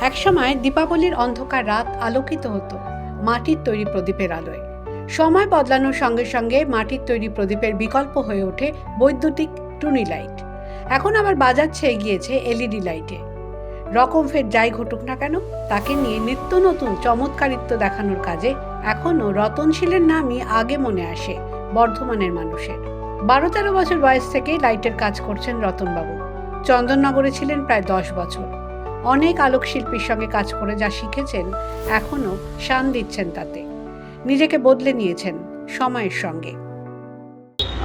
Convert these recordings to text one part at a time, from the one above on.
একসময় দীপাবলির অন্ধকার রাত আলোকিত হতো মাটির তৈরি প্রদীপের আলোয়। সময় বদলানোর সঙ্গে সঙ্গে মাটির তৈরি প্রদীপের বিকল্প হয়ে ওঠে বৈদ্যুতিক টুনি লাইট। এখন আবার বাজার ছেয়ে গিয়েছে এলইডি লাইটে। রকম ফের যাই ঘটুক না কেন, তাকে নিয়ে নিত্য নতুন চমৎকারিত্ব দেখানোর কাজে এখনও রতনশীলের নামই আগে মনে আসে বর্ধমানের মানুষের। বারো তেরো বছর বয়স থেকেই লাইটের কাজ করছেন রতনবাবু। চন্দননগরে ছিলেন প্রায় দশ বছর। অনেক আলোকশিল্পীর সঙ্গে কাজ করে যা শিখেছেন, এখনও শান দিচ্ছেন তাতে। নিজেকে বদলে নিয়েছেন সময়ের সঙ্গে।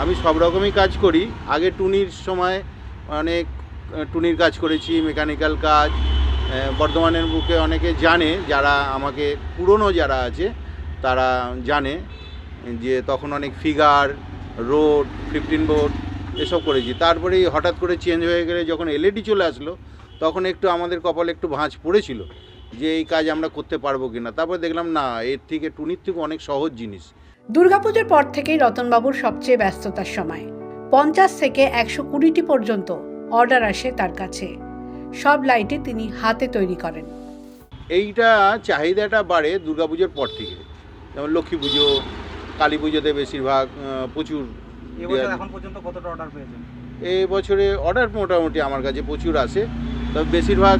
আমি সব রকমই কাজ করি। আগে টুনির সময় অনেক, টুনির কাজ করেছি, মেকানিক্যাল কাজ। বর্ধমানের বুকে অনেকে জানে, যারা আমাকে, পুরনো যারা আছে, তারা জানে যে তখন অনেক ফিগার, রোড, ফিফটিন বোর্ড, এসব করেছি। তারপরেই হঠাৎ করে চেঞ্জ হয়ে গেলে যখন এলইডি চলে আসলো তখন একটু আমাদের কপালে একটু ভাঁজ পড়েছিল যে এই কাজ আমরা করতে পারব কিনা। তারপর দেখলাম না এর থেকে টুনির থেকে অনেক সহজ জিনিস। দুর্গাপুজোর পর থেকেই রতনবাবুর সবচেয়ে ব্যস্ততার সময়। পঞ্চাশ থেকে একশো কুড়িটি পর্যন্ত অর্ডার আসে তার কাছে। সব লাইটে তিনি হাতে তৈরি করেন। এইটা চাহিদাটা বাড়ে দুর্গাপুজোর পর থেকে। যেমন লক্ষ্মী পুজো কালী পুজোতে বেশিরভাগ প্রচুর এবছর এখন পর্যন্ত কতটা অর্ডার পেয়েছেন? এই বছরে অর্ডার মোটামুটি আমার কাছে প্রচুর আসে। তবে বেশিরভাগ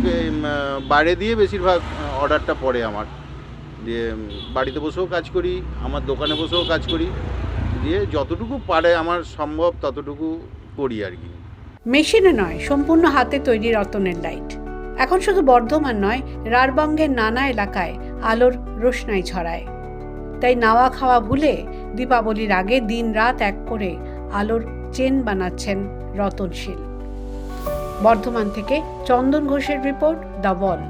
বাইরে দিয়ে বেশিরভাগ অর্ডারটা পড়ে আমার। দিয়ে বাড়িতে বসেও কাজ করি, আমার দোকানে বসেও কাজ করি। দিয়ে যতটুকু পারে আমার সম্ভব ততটুকু করি আর কি। মেশিনে নয়, সম্পূর্ণ হাতে তৈরি রতনের লাইট। এখন শুধু বর্ধমান নয়, রারবঙ্গের নানা এলাকায় আলোর রোশনাই ছড়ায়। তাই নাওয়া খাওয়া ভুলে দীপাবলির আগে দিন রাত এক করে আলোর চেন বানাচ্ছেন রতনশীল। বর্ধমান থেকে চন্দন ঘোষের রিপোর্ট দ্য ওয়াল